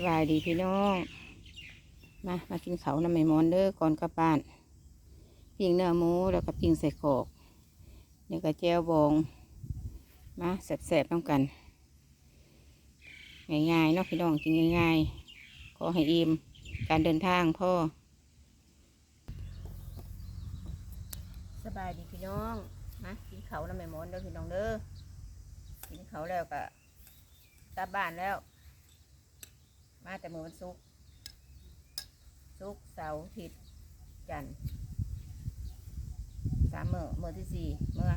สบายดีพี่น้อง มา มากินเขาน้ำไม่มอนเด้อก่อนกลับบ้านปิ้งเนื้อหมูแล้วก็ปิ้งใส่ขอกนี่ก็แจ่วบองมาแสบๆต้องกัน ง่ายๆเนาะพี่น้องกินง่ายๆขอให้อิ่มการเดินทางพ่อ สบายดีพี่น้องมากินเขาน้ำไม่มอนเด้อพี่น้องเด้อกินเขาแล้วก็กลับบ้านแล้ว มาแต่มือวันศุกร์ศุกร์เสาร์อาทิตย์จันทร์สามมือมือที่สี่เมื่อ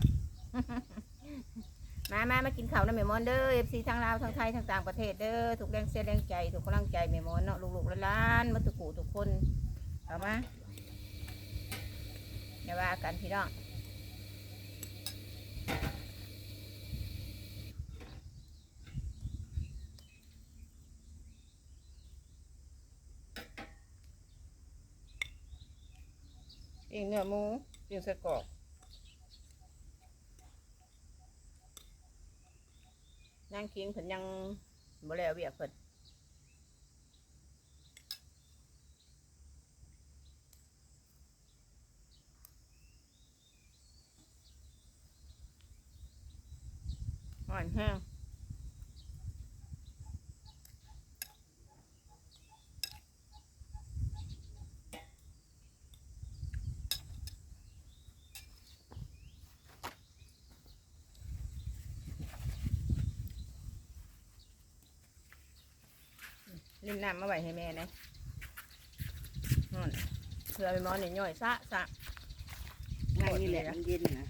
มามามากินข้าวนะแม่มอนเด้อเอฟซีทั้งลาวทั้งไทยทั้งต่างประเทศเด้อทุกแรงเสียแรงใจทุกกำลังใจแม่มอนเนาะลูกๆล้านๆมาทุกูทุกคนเอามาอย่าว่ากันพี่น้อง ปิ้งเนื้อหมูปิ้งไส้กรอกนั่งคิงเพิ่นยังบ่แล้วเวียกเพิ่นอ่อนแห้ง ริมน้ำมาไว้ให้แม่นะนั่นเพื่อไปหมอนเนี่ยย่อยซะซะนั่งนี่แหละมันเย็นนะ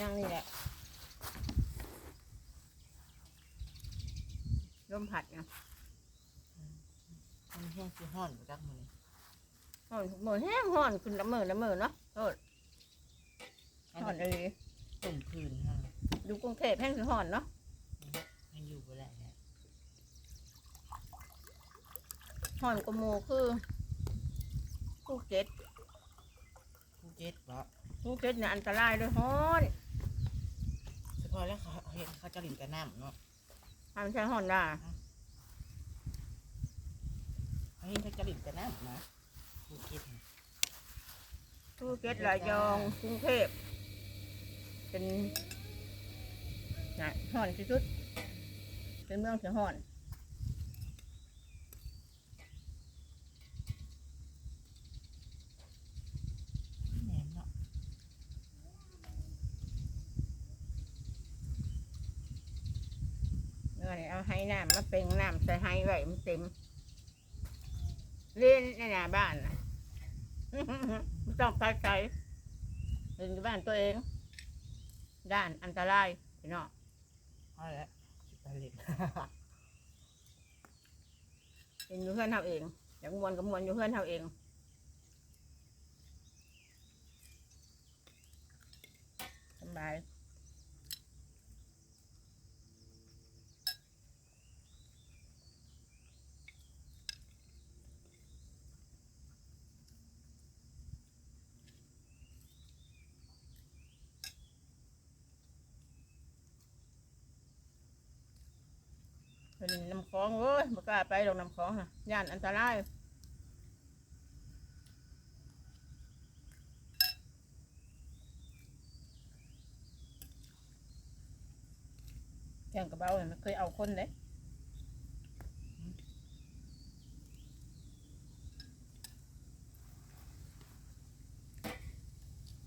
ย่างนี่แหละลมผัดนะมันแห้งคือห้อนจักมือห่อนเหมือนแห้งห่อนขึ้นละเมอละเมอเนาะโทษมันห่อนเลยต้มคืนฮะดูกรุงเทพแห้งสิห่อนเนาะ มันอยู่บ่ได้แล้ว ห่อนกว่าหมูคือภูเก็ตภูเก็ตบ่ภูเก็ตเนี่ยอันตรายเลยห่อนเฉพาะแล้วเขาเห็นเขาจะหลินกับน้ำเนาะทำใช้ห่อนได้เขาเห็นเขาจะหลินกับน้ำนะภูเก็ตน่ะภูเก็ตระยองกรุงเทพเป็นน่ะห่อนที่สุดเป็นเมืองที่ห่อนแหนมเนาะ เนื้อนี่เอาให้น้ำมาเป็นน้ำใส่ให้ไว้มันเต็มเล่นในหน้าบ้านนะไม่ต้องไปไกลเล่นอยู่บ้านตัวเอง ด้านอันตรายพี่น้องเอาละสิไปเล่น เล่นอยู่เพื่อนเท่าเองอยากมวนกับมวนอยู่เพื่อนเท่าเองสบายเป็นน้ำคลองเว้ ยบ่กล้าไปดอกน้ำคลองนะย่านอันตรายแกงกระเบ้าเนี่ยมันเคยเอาคนเลย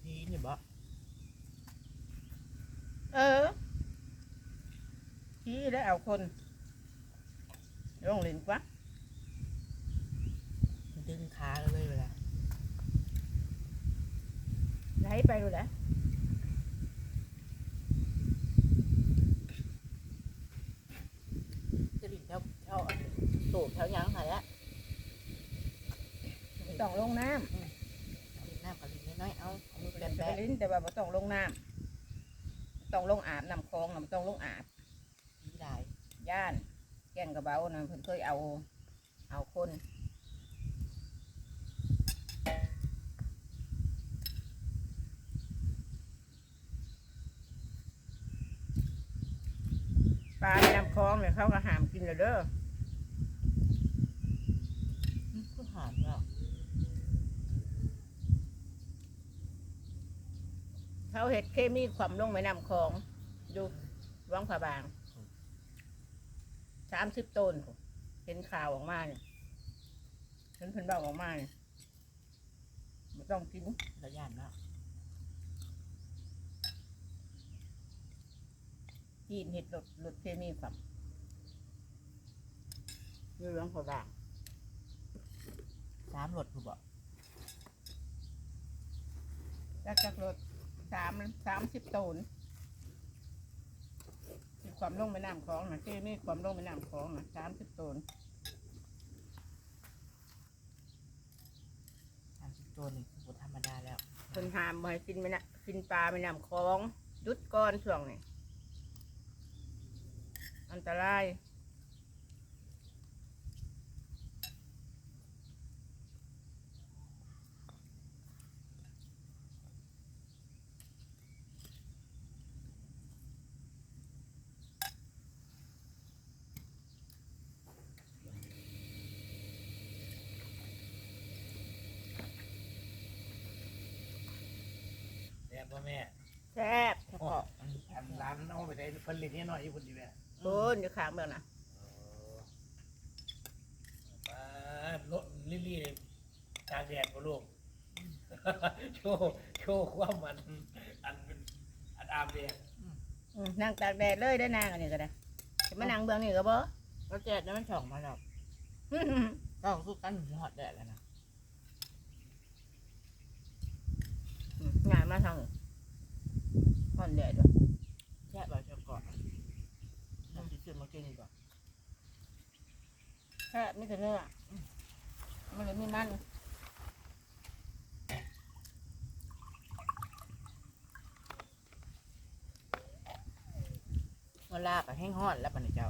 พีนี่บ่เออขี้ได้เอาคน ลงเล่นกว่ามันดึงขาเราเลยเวลาไหลไปดูแหละจะหลินเท่าเท่าอันตูบเท่าหยังหายละต้องลงน้เอาหลินน้ำกับหลินน้อยๆเอาเอามือำแบเป็นนไปแบะลิ้นแต่ว่าบ่ต้องลงน้ำต้องลงอาบน้ำคลองน่ะบ่ต้องลงอาบผีได้ย่าน แกงกระเบ้านะเพิ่นเคยเอา เอาคนไปลาในลำคลองเนี่ยเขาก็ห้ามกินเลยเด้ออืมก็หานแล้วเขาเห็ดเคมีความลงไปนำคลอง ดูวังผาบาง สามสิบต้นพุ่นเห็นข่าวออกมาเนี่ยเห็นเพิ่นบอกออกมาเนี่ยไม่ต้องกินระยานแล้วกินเห็ดลดลดเคมีความอยู่วังผาบางสามรถผู้บอกจากจากรถสามสามสิบต้นที่ ความลงไปน้ำคลองนะเคมีความลงไปน้ำคลองนะสามสิบต้นสามสิบตัวนี่คือบ่ธรรมดาแล้ว คนหามมาให้กินไม่นะกินปลาไม่นำคลองหยุดก้อนช่วงนี้อันตราย บป่ะแม่แซ่บเฉพาะอันร้านเอาไปได้ผลิตนี่หน่อยอยู่คนดีแม่โอ้ยอยู่ข้างเมืองนะปลารถลิลลี่นี่ตากแดดบ่ลูกโชว์โชว์ความมัน อันเป็นอันอาบแดดอืมนั่งตากแดดเลยได้อนางอันนี้ก็ได้จะมานั่งเบืองนี่ก็บ่แล้วแจกนั้นมันช่องมาแล้วก็คือกันหอดแดดแล้วนะอืมงานมาทาง อ่อนแดดด้วยแค่ใบเจ้าเกาะน้ำจิ้มมากินดีกว่าแค่ไม่แต่เนื้ออืมมันเลยมีมันเวลาก็แห้งหอดแล้วปะเนี่ยเจ้า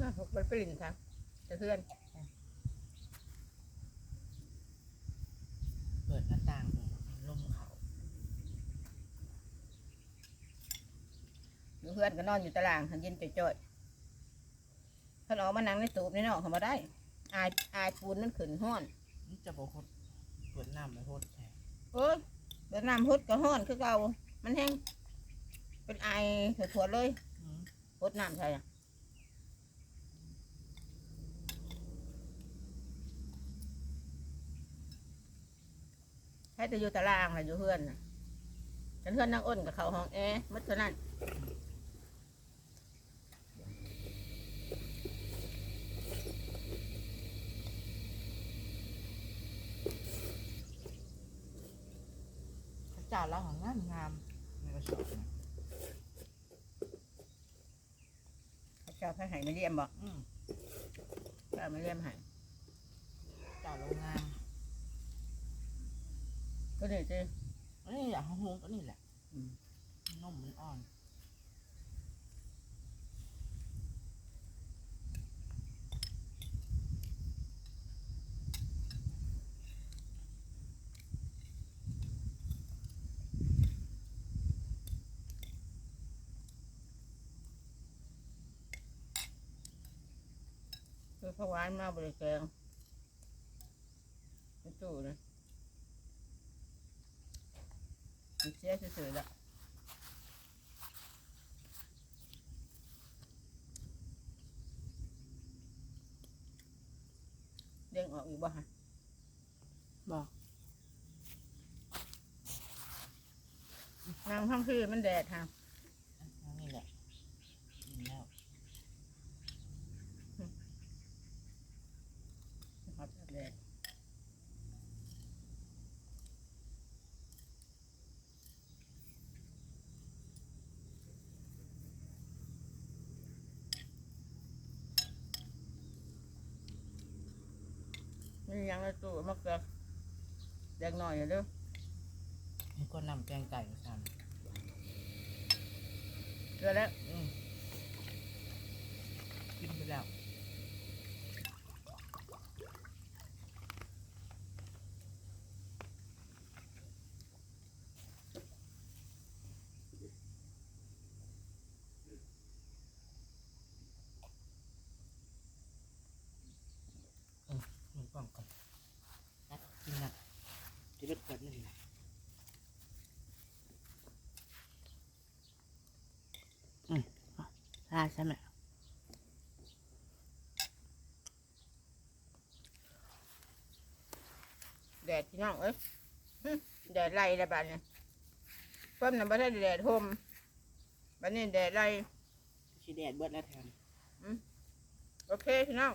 อะหกใบปริ่นครับจะเพื่อน เปิดหน้าต่างลมเขา อยู่เพื่อนก็นอนอยู่ตารางหันเย็นจ่อยๆเขาออกมานั่งในตูบในนอกเขามาได้ อายอายปูนมันขึ้นห้อนนี่จะบอกคนเปิดน้ำไม่โคตรแท้โอ้ยเวียดนามฮดก็ฮ้อนคือเก่ามันแห้งเป็นไอถั่วๆเลยอืมฮดน้ำใช่อะให้แต่อยู่ตารางน่ะอยู่เพื่อนน่ะฉันเพื่อนนั่งอ้นกับเขาห้องแอร์มัดเท่านั้น พระเจ้าแล้วของงามงามในกระสอบนะเขาเจ้าให้ใหายไม่เลี่ยมบอกอืมเจ้าไม่เลี่ยมใหายเจ้าเรางามก็นี่สิเอ้ยอยากห้องก็นี่แหละอืมนุ่มมันอ่อน พระวานมาบริแกงในตู้นะมันเสียเฉยๆละเด้งออกอีกบ่ฮะบอกนางท้องคือมันแดดฮะ นี่แหละกินแล้ว ครับแดดมีห ยังในตู้มะเขือแดงหน่อยอย่าเด้อนี่ก็นำแกงไก่มาทเกลือแล้วำอืมกินไปแล้ว ข องก่อนนัดกินนะจะรดกดนี่นะลาใช่ไหมแดดพี่น้องเอ้ยหึแดดไล่ละบาดเนี่ยเพิ่มน่ะบ่ได้แดดห่มบัดนี้แดดไล่ชีแดดเบิดแล้วแทนโอเคพี่น้อง